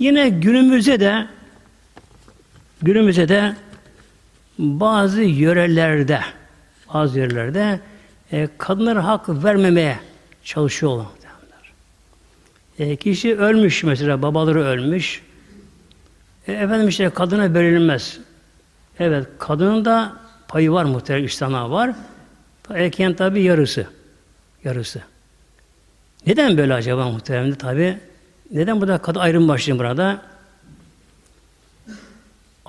Yine günümüzde de günümüzde de bazı yörelerde bazı yörelerde e, kadınlara hak vermemeye çalışıyorlar. E, kişi ölmüş mesela, babaları ölmüş. E, efendim işte kadına verilmez. Evet, kadının da payı var muhtemelen İslam'a var. Erkeğin tabi yarısı. Yarısı. Neden böyle acaba muhtemelen tabi? Neden burada kadın ayrım başlıyor burada?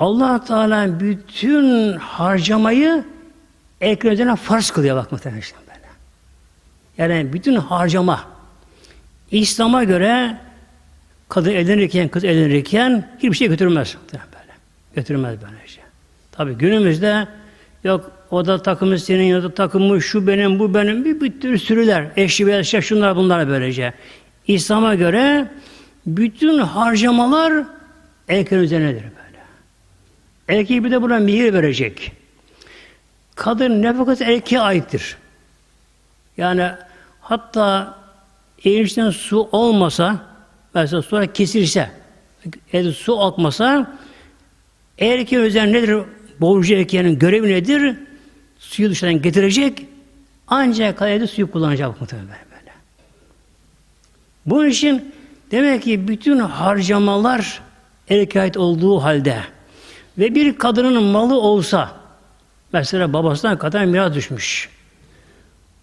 allah Teala bütün harcamayı erkeğin üzerine farz kılıyor bak muhtemelen işte böyle. Yani bütün harcama İslam'a göre kadın evlenirken, kız evlenirken hiçbir şey götürmez. Böyle. Götürmez böyle şey. Tabi günümüzde yok o da takımı senin ya da takımı şu benim bu benim bir, bir sürüler. Eşli ve eşya şunlar bunlar böylece. İslam'a göre bütün harcamalar erkeğin üzerinedir böyle. Erkeği bir de buna mihir verecek. Kadın nefakası erkeğe aittir. Yani hatta eğilişten su olmasa mesela sonra kesilse evde su akmasa erkeğin üzerine nedir? Borcu erkeğinin görevi nedir? Suyu dışarıdan getirecek ancak evde suyu kullanacak muhtemelen böyle. Bunun için demek ki bütün harcamalar ait olduğu halde ve bir kadının malı olsa mesela babasından kadar miras düşmüş.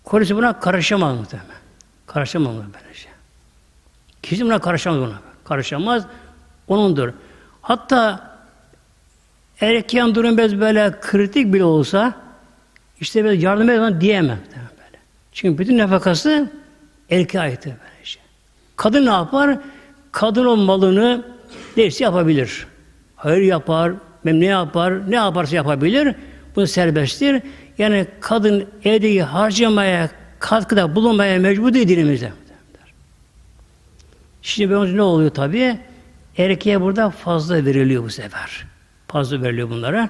Kocası buna karışamaz muhtemelen. Karışamaz buna böylece. Kişi buna karışamaz buna. Karışamaz. Onundur. Hatta erkeğin durum biraz böyle kritik bile olsa işte böyle yardım edemem diyemem. Böyle. Çünkü bütün nefakası erkeğe aittir böylece. Kadın ne yapar? Kadın o malını neyse yapabilir. Hayır yapar, ne yapar, ne yaparsa yapabilir. Bu serbesttir. Yani kadın evdeki harcamaya, katkıda bulunmaya mecbur değil dinimizde. Şimdi ben ne oluyor tabii? Erkeğe burada fazla veriliyor bu sefer. Fazla veriliyor bunlara.